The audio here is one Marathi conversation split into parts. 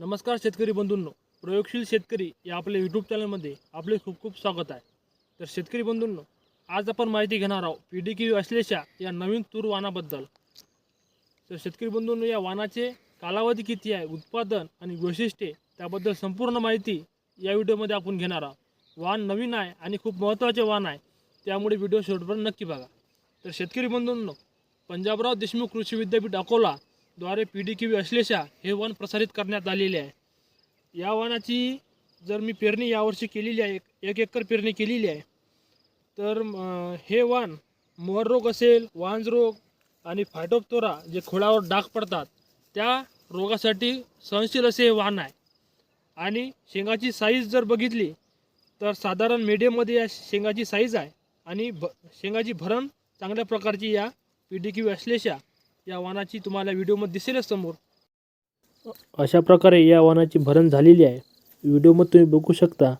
नमस्कार शेतकरी बंधूंनो. प्रयोगशील शेतकरी या आपल्या यूट्यूब चॅनलमध्ये आपले खूप खूप स्वागत आहे. तर शेतकरी बंधूंनो आज आपण माहिती घेणार आहोत पी डी क्यू अश्लेषा या नवीन तूर वाणाबद्दल. तर शेतकरी बंधूंनो या वाणाचे कालावधी किती आहे उत्पादन आणि वैशिष्ट्ये त्याबद्दल संपूर्ण माहिती या व्हिडिओमध्ये आपण घेणार आहोत. वाण नवीन आहे आणि खूप महत्त्वाचे वाण आहे त्यामुळे व्हिडिओ शेवटपर्यंत नक्की बघा. तर शेतकरी बंधूंनो पंजाबराव देशमुख कृषी विद्यापीठ अकोला द्वारे पी डी क्यू अश्लेषा हे वन प्रसारित करण्यात आलेले आहे. या वनाची जर मी पेरणी यावर्षी केलेली आहे एक- एकर पेरणी केलेली आहे तर हे वाण मोहर रोग असेल वांज रोग आणि फायटोप्तोरा जे खोडावर डाग पडतात त्या रोगासाठी सहनशील असे हे वाण आहे. आणि शेंगाची साईज जर बघितली तर साधारण मीडियममध्ये या शेंगाची साईज आहे. आणि भ शेंगाची भरण चांगल्या प्रकारची या पी डी क्यू अश्लेषा या वाणाची तुम्हाला व्हिडिओमध्ये दिसेलच समोर. अशा प्रकारे या वाणाची भरण झालेली आहे. व्हिडिओमध्ये तुम्ही बघू शकता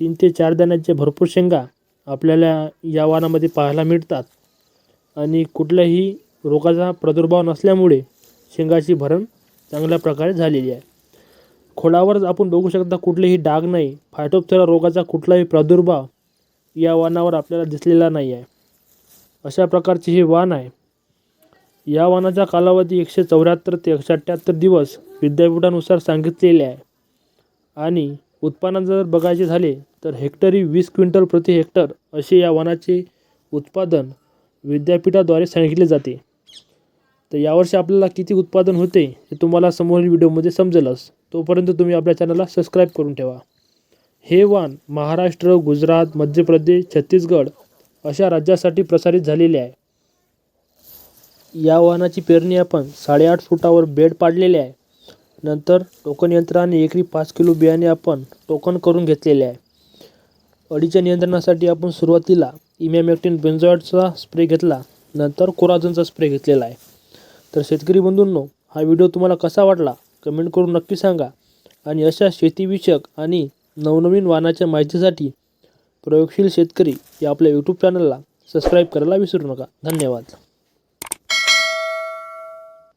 तीन ते चार दाण्याच्या भरपूर शेंगा आपल्याला या वाणामध्ये पाहायला मिळतात. आणि कुठल्याही रोगाचा प्रादुर्भाव नसल्यामुळे शेंगाची भरण चांगल्या प्रकारे झालेली आहे. खोडावर आपण बघू शकता कुठलेही डाग नाही. फायटोप्थेरा रोगाचा कुठलाही प्रादुर्भाव या वाणावर आपल्याला दिसलेला नाही आहे अशा प्रकारचे हे वाण आहे. या वाणाचा कालावधी एकशे चौऱ्याहत्तर ते एकशे अठ्ठ्याहत्तर दिवस विद्यापीठानुसार सांगितलेले आहे. आणि उत्पादन जर बघायचे झाले तर हेक्टरी वीस क्विंटल प्रति हेक्टर असे या वाणाचे उत्पादन विद्यापीठाद्वारे सांगितले जाते. तर यावर्षी आपल्याला किती उत्पादन होते हे तुम्हाला समोरील व्हिडिओमध्ये समजेलच. तोपर्यंत तुम्ही आपल्या चॅनलला सबस्क्राईब करून ठेवा. हे वाण महाराष्ट्र गुजरात मध्य प्रदेश छत्तीसगड अशा राज्यासाठी प्रसारित झालेले आहे. या वाहनाची पेरणी आपण साडेआठ फुटावर बेड पाडलेले आहे. नंतर टोकन यंत्राने एकरी पाच किलो बियाणे आपण टोकन करून घेतलेले आहे. अडीच्या नियंत्रणासाठी आपण सुरुवातीला इमॅमॅक्टिन बेन्झॉइडचा स्प्रे घेतला नंतर कोराझनचा स्प्रे घेतलेला आहे. तर शेतकरी बंधूंनो हा व्हिडिओ तुम्हाला कसा वाटला? कमेंट करून नक्की सांगा. आणि अशा शेतीविषयक आणि नवनवीन वाहनाच्या माहितीसाठी प्रयोगशील शेतकरी या आपल्या यूट्यूब चॅनलला सबस्क्राईब करायला विसरू नका. धन्यवाद.